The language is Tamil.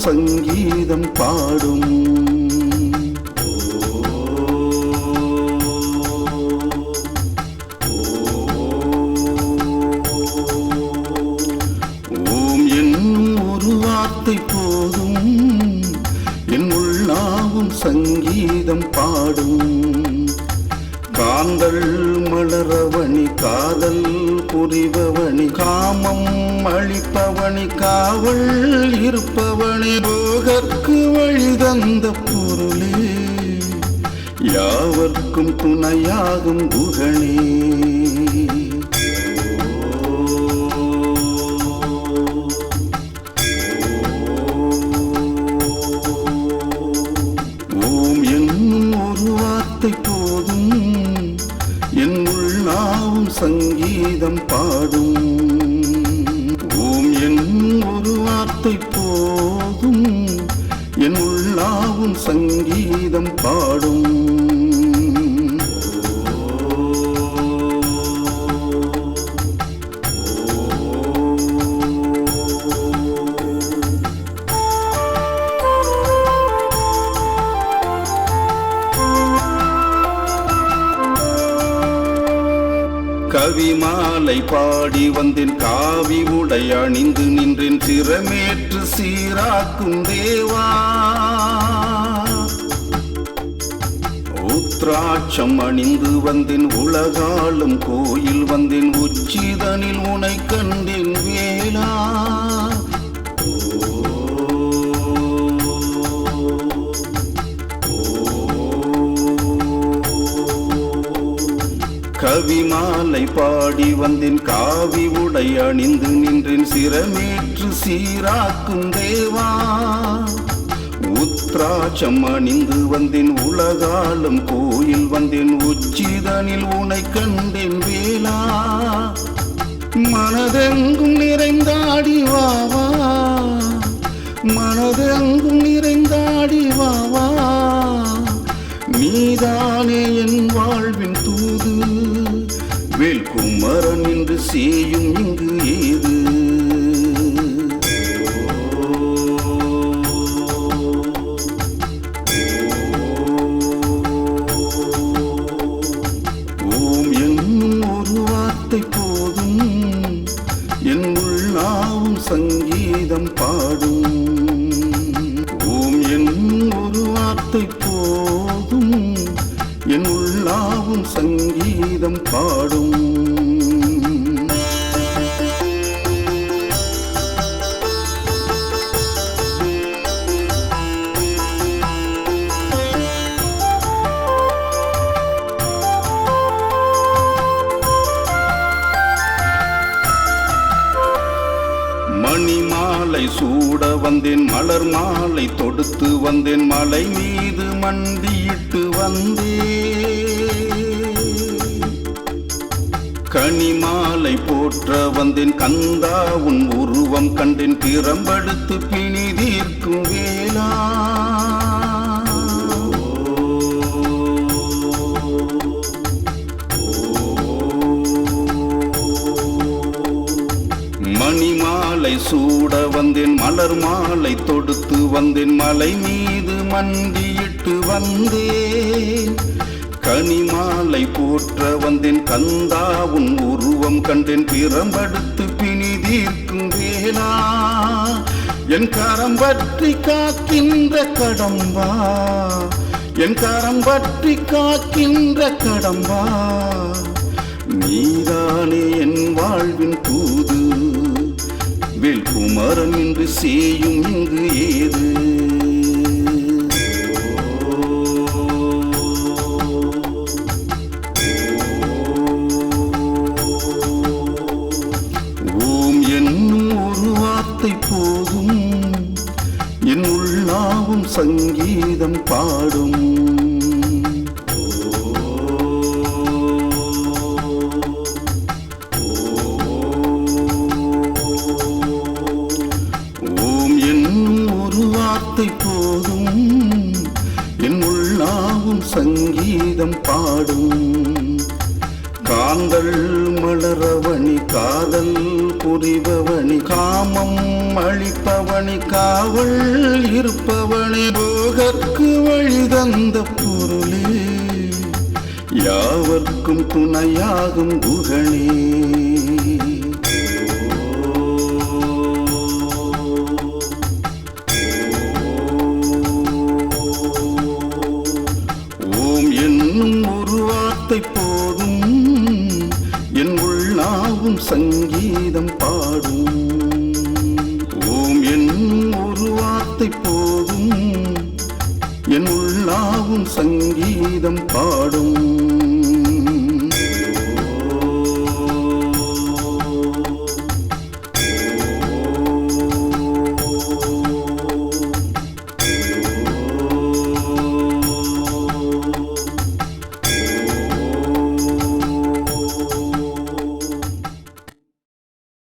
சங்கீதம் பாடும். ஓம் என்னும் ஒரு வார்த்தை போதும். என் உள்ளாவும் சங்கீதம் பாடும். காந்தல் மலரவணி காதல் புரிபவனி காமம் அளிப்பவனி காவல் இருப்பவனி போகற்கு வழி தந்த பொருளே. யாவர்க்கும் துணையாகும் புகழே கீதம் பாடும். ஓம் என் ஒரு வார்த்தை போதும். என் உள்ளாவும் சங்கீதம் பாடும். கவி மாலை பாடி வந்தேன். காவி உடை அணிந்து நின்றேன். திறமேற்று சீராக்கும் தேவா. உத்ராட்சம் அணிந்து வந்தேன். உலகாலும் கோயில் வந்தேன். உச்சிதனில் உனை கண்டேன். வேளா ஓ கவி மாலை பாடி வந்தேன் காவி உடை அணிந்து நின்றேன் சிரமேற்று சீராக்கும் தேவா. உத்ராட்சம் அணிந்து வந்தேன் உலகாலும் கோயில் வந்தேன் உச்சிதனில் உனை கண்டேன் வேளா. மனதெங்கும் நிறைந்தாடி வாவா மனதெங்கும் நிறைந்தாடி வாவா நீதானே என் வேல் குமரன் என்று செய்யும் இங்கு ஏது? ஓம் என்னும் ஒரு வார்த்தை போதும் என் உள்ளாவும் சங்கீதம் பாடும். ஓம் என்னும் ஒரு வார்த்தை போதும் என் உள்ளாவும் சங்கீதம் பாடும். மாலை சூட வந்தேன் மலர் மாலை தொடுத்து வந்தேன் மலை மீது மண்டியிட்டு வந்தேன். கனி மாலை போற்ற வந்தேன் கந்தா உன் உருவம் கண்டேன் திறம்படுத்து பிணி தீர்க்கும் வேளா. சூட வந்தேன். மலர் மாலை தொடுத்து வந்தேன். மலை மீது மண்டியிட்டு வந்தேன். கனிமாலை போற்ற வந்தேன். கந்தா உன் உருவம் கண்டேன். பிறம்படுத்து பிணி தீர்க்கும் வேளா. என் கரம் பற்றி காக்கின்ற கடம்பா. என் கரம் பற்றி காக்கின்ற கடம்பா. நீதானே என் வாழ்வின் தூது. வேல் குமரன் என்று செய்யும் இங்கு ஏது? ஓம் என்னும் ஒரு வார்த்தை போதும் என் உள்ளாவும் சங்கீதம் பாடும். கீதம் பாடும். காந்தல் மலரவணி காதல் புரிபவனி காமம் அழிப்பவனி காவல் இருப்பவனி போகற்கு வழி தந்த பொருளே. யாவர்க்கும் துணையாகும் குகனே. சங்கீதம் பாடும். ஓம் என்னும் ஒரு வார்த்தை போதும். என் உள்ளாவும் சங்கீதம் பாடும்.